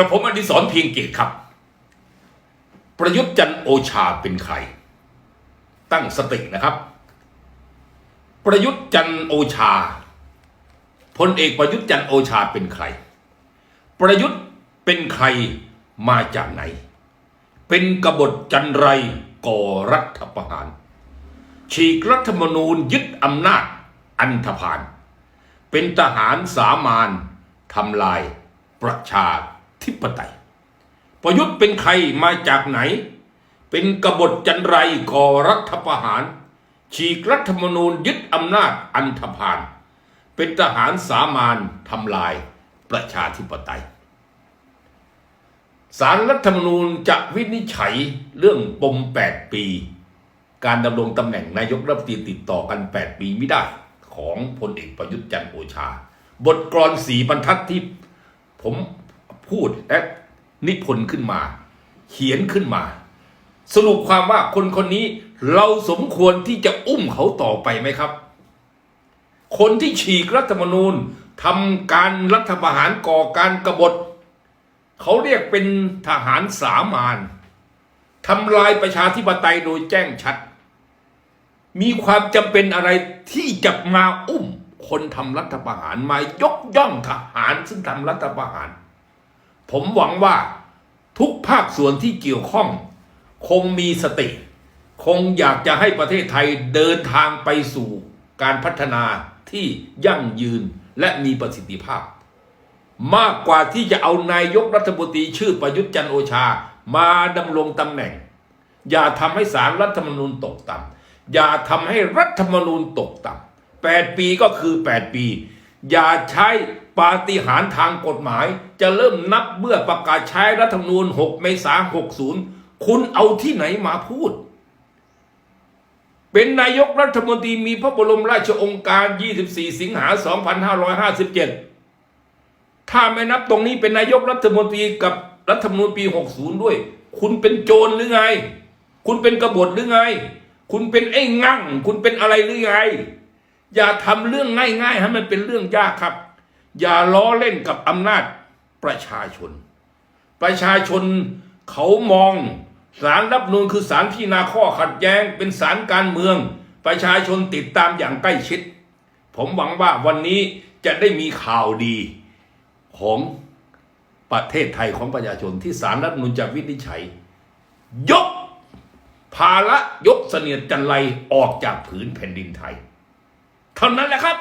กระผมอดิศรเพียงเกตครับ ประยุทธ์จันโอชาเป็นใคร ตั้งสตินะครับ ประยุทธ์จันโอชาพลเอกประยุทธ์จันโอชาเป็นใคร ประยุทธ์เป็นใครมาจากไหน เป็นกบฏจันไรก่อรัฐประหาร ฉีกรัฐธรรมนูญยึดอำนาจอันธพาลเป็นทหารสามานทำลายประชา ธิปไตย ประยุทธ์เป็นใครมาจากไหน เป็นกบฏจันไรก่อรัฐประหาร ฉีกรัฐธรรมนูญยึดอำนาจอันธพาลเป็นทหารสามานทำลายประชาธิปไตยสารรัฐธรรมนูญจะวินิจฉัยเรื่องปม 8 ปี การดำรงตำแหน่งนายกรัฐมนตรีติดต่อกัน 8 ปีไม่ได้ ของพลเอกประยุทธ์จันทร์โอชา บทกลอนสีบรรทัดที่ผม พูดและนิพนธ์ขึ้นมา เขียนขึ้นมา สรุปความว่าคนคนนี้เราสมควรที่จะอุ้มเขาต่อไปไหมครับ คนที่ฉีกรัฐธรรมนูญทำการรัฐประหารก่อการกบฏเขาเรียกเป็นทหารสามานทำลายประชาธิปไตยโดยแจ้งชัด มีความจำเป็นอะไรที่จะมาอุ้มคนทำรัฐประหารมายกย่องทหารซึ่งทำรัฐประหาร ผมหวังว่าทุกภาคส่วนที่เกี่ยวข้อง คงมีสติ คงอยากจะให้ประเทศไทยเดินทางไปสู่การพัฒนาที่ยั่งยืนและมีประสิทธิภาพ มากกว่าที่จะเอานายกรัฐมนตรีชื่อประยุทธ์จันโอชามาดำรงตำแหน่ง อย่าทำให้สารรัฐธรรมนูญตกต่ำอย่าทำให้รัฐธรรมนูญตกต่ำแปดปีก็คือแปดปี อย่าใช้ปาฏิหาริย์ทางกฎหมาย จะเริ่มนับเมื่อประกาศใช้รัฐธรรมนูญ 6 เมษายน 60 คุณเอาที่ไหนมาพูด เป็นนายกรัฐมนตรีมีพระบรมราชโองการ 24 สิงหา 2557 ถ้าไม่นับตรงนี้เป็นนายกรัฐมนตรีกับรัฐธรรมนูญปี 60 ด้วย คุณเป็นโจรหรือไง คุณเป็นกบฏหรือไง คุณเป็นไอ้งั่ง คุณเป็นอะไรหรือไง อย่าทำเรื่องง่ายๆให้มันเป็นเรื่องยากครับ อย่าล้อเล่นกับอำนาจประชาชน ประชาชนเขามองสารรับนูนคือสารพิจารณาข้อขัดแย้งเป็นสารการเมือง ประชาชนติดตามอย่างใกล้ชิด ผมหวังว่าวันนี้จะได้มีข่าวดีของประเทศไทยของประชาชนที่สารรัฐนูญจะวินิจฉัย ยกภาระยกเสนียดจันไรออกจากผืนแผ่นดินไทย เท่านั้นแหละครับ